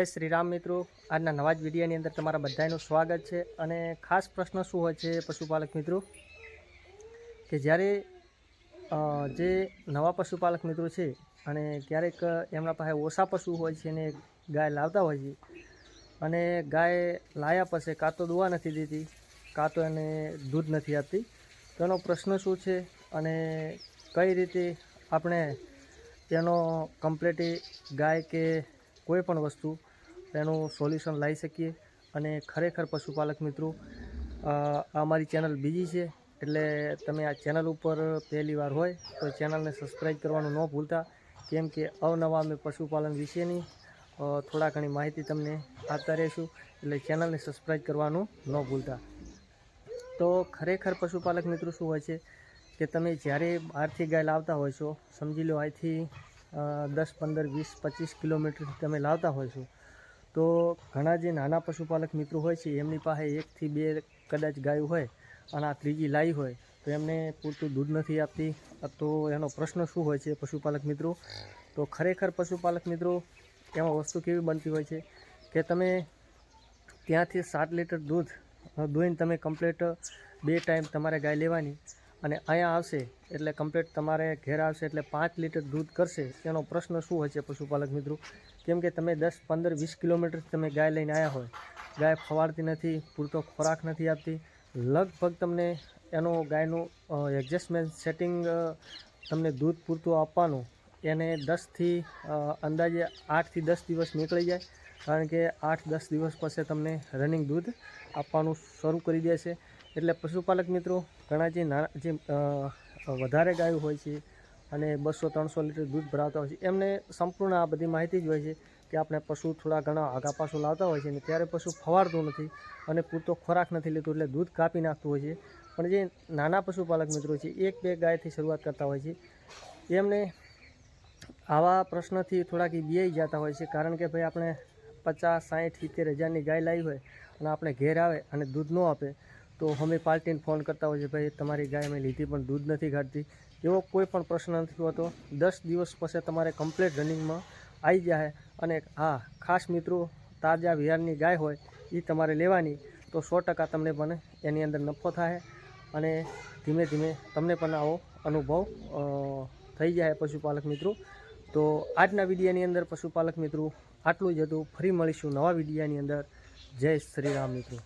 શ્રી રામ મિત્રો. આજના નવા જ વિડીયોની અંદર તમારા બધાનું સ્વાગત છે અને ખાસ પ્રશ્ન શું હોય છે પશુપાલક મિત્રો? કે જ્યારે જે નવા પશુપાલક મિત્રો છે અને ક્યારેક એમના પાસે ઓછા પશુ હોય છે અને ગાય લાવતા હોય છે અને ગાય લાયા પછી કાં તો દુવા નથી દેતી, કાં તો એને દૂધ નથી આપતી તો એનો પ્રશ્ન શું છે અને કઈ રીતે આપણે એનો કમ્પ્લીટ ગાય કે કોઈ પણ વસ્તુ એનું સોલ્યુશન લાવી શકીએ. અને ખરેખર પશુપાલક મિત્રો આ મારી ચેનલ બીજી છે, એટલે તમે આ ચેનલ ઉપર પહેલી વાર હોય તો ચેનલને સબસ્ક્રાઈબ કરવાનું ન ભૂલતા. કેમ કે અવનવા અમે પશુપાલન વિશેની થોડા ઘણી માહિતી તમને આપતા રહીશું, એટલે ચેનલને સબસ્ક્રાઈબ કરવાનું ન ભૂલતા. તો ખરેખર પશુપાલક મિત્રો શું હોય છે કે તમે જ્યારે બહારથી ગાય લાવતા હોય છો, સમજી લો અહીંથી દસ, પંદર, વીસ, પચીસ કિલોમીટરથી તમે લાવતા હોય છો તો ઘણા જે નાના પશુપાલક મિત્રો હોય છે, એમની પાસે એકથી બે કદાચ ગાયો હોય અને આ ત્રીજી લાવી હોય, તો એમને પૂરતું દૂધ નથી આપતી. તો એનો પ્રશ્ન શું હોય છે પશુપાલક મિત્રો? તો ખરેખર પશુપાલક મિત્રો, એમાં વસ્તુ કેવી બનતી હોય છે કે તમે ત્યાંથી સાત લીટર દૂધ દોઈને તમે કમ્પ્લીટ બે ટાઈમ તમારે ગાય લેવાની અને અહીંયા આવશે એટલે કમ્પ્લીટ તમારે ઘેર આવશે એટલે પાંચ લીટર દૂધ કરશે. એનો પ્રશ્ન શું હોય છે પશુપાલક મિત્રો? કેમ કે તમે દસ, પંદર, વીસ કિલોમીટર તમે ગાય લઈને આવ્યા હોય. ગાય ફવાડતી નથી, પૂરતો ખોરાક નથી આપતી. લગભગ તમને એનો ગાયનું એડજસ્ટમેન્ટ સેટિંગ તમને દૂધ પૂરતું આપવાનું એને દસથી અંદાજે આઠથી દસ દિવસ નીકળી જાય. કારણ કે આઠ, દસ દિવસ પછી તમને રનિંગ દૂધ આપવાનું શરૂ કરી દેશે. એટલે પશુપાલક મિત્રો, ઘણા જે નાના, જે વધારે ગાયો હોય છે અને બસો, ત્રણસો લીટર દૂધ ભરાવતા હોય છે, એમને સંપૂર્ણ આ બધી માહિતી જ હોય છે કે આપણે પશુ થોડા ઘણા આગા પાછું લાવતા હોય છે ને ત્યારે પશુ ફવાડતું નથી અને પૂરતો ખોરાક નથી લેતું એટલે દૂધ કાપી નાખતું હોય છે. પણ જે નાના પશુપાલક મિત્રો છે, એક, બે ગાયથી શરૂઆત કરતા હોય છે. એમને આવા પ્રશ્નથી થોડાક બિયાઈ જતા હોય છે, કારણ કે ભાઈ આપણે પચાસ સાઠ સિત્તેર હજારની ગાય લાવી હોય અને આપણે ઘેર આવે અને દૂધ ન આપે તો અમે પાર્ટીને ફોન કરતા હોય છે ભાઈ, તમારી ગાય મેં લીધી પણ દૂધ નથી કાઢતી એવો કોઈ પણ પ્રશ્ન નથી હોતો. દસ દિવસ પછી તમારે કમ્પ્લીટ રનિંગમાં આવી જાય અને હા, ખાસ મિત્રો, તાજા વિહારની ગાય હોય એ તમારે લેવાની. તો સો ટકા તમને પણ એની અંદર નફો થાય અને ધીમે ધીમે તમને પણ આવો અનુભવ થઈ જાય પશુપાલક મિત્રો. તો આજના વિડીયાની અંદર પશુપાલક મિત્રો, આટલું જ હતું. ફરી મળીશું નવા વિડીયાની અંદર. જય શ્રી રામ મિત્રો.